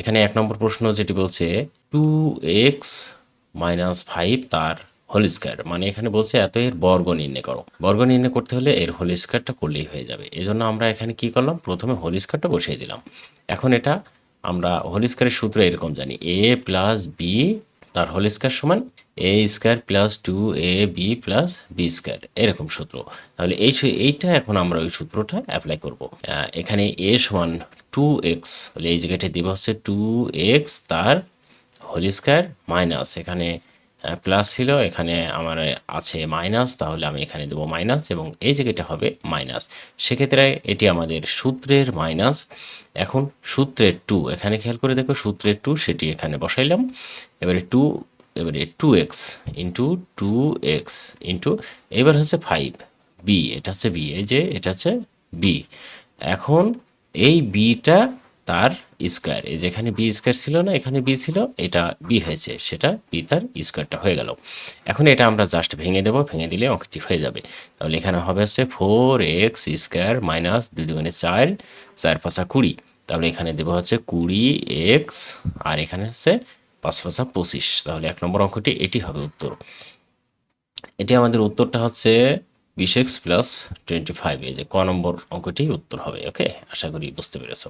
এখানে এক নম্বর প্রশ্ন যেটি বলছে টু এক্স মাইনাস ফাইভ তার হোল স্কোয়ার মানে এখানে বলছে এত এর বর্গ নির্ণয় করো। বর্গ নির্ণয় করতে হলে এর হোল স্কোয়ারটা করলেই হয়ে যাবে। এই জন্য আমরা এখানে কি করলাম? প্রথমে হোল স্কোয়ারটা বসিয়ে দিলাম। এখন এটা আমরা হোল স্কোয়ারের সূত্র এরকম জানি এ প্লাস বি তার হোল স্কোয়ার সমান A square plus two A B plus B square এরকম সূত্র। তাহলে এই এইটা এখন আমরা ওই সূত্রটা অ্যাপ্লাই করব। এখানে এ সমান টু এক্স তাহলে এই জায়গাটা দিব হচ্ছে টু এক্স তার হোল স্কোয়ার মাইনাস এখানে প্লাস ছিল, এখানে আমার আছে মাইনাস তাহলে আমি এখানে দেবো মাইনাস এবং এই জায়গাটা হবে মাইনাস সেক্ষেত্রে এটি আমাদের সূত্রের মাইনাস এখন সূত্রের টু এখানে খেয়াল করে দেখো সূত্রের টু সেটি এখানে বসাইলাম। এবারে টু এবারে two x into two x into এবার হচ্ছে ফাইভ বি এটা হচ্ছে বি এই যে এটা হচ্ছে বি এখন এই বিটা তার স্কোয়ার এই যেখানে বি স্কোয়ার ছিল না, এখানে বি ছিল, এটা বি হয়েছে, সেটা বি তার স্কোয়ারটা হয়ে গেল। এখন এটা আমরা জাস্ট ভেঙে দেবো, ভেঙে দিলে অঙ্কটি হয়ে যাবে। তাহলে এখানে হবে হচ্ছে ফোর এক্স স্কোয়ার মাইনাস দুই দুগুণে চার চার পাঁচা কুড়ি। তাহলে এখানে দেবো হচ্ছে কুড়ি এক্স আর এখানে হচ্ছে পাঁচ পাঁচা পঁচিশ। তাহলে এক নম্বর অঙ্কটি এটি হবে উত্তর। এটি আমাদের উত্তরটা হচ্ছে বিশ এক্স প্লাস টোয়েন্টি ফাইভ যে ক নম্বর অঙ্কটি উত্তর হবে ওকে আশা করি বুঝতে পেরেছ।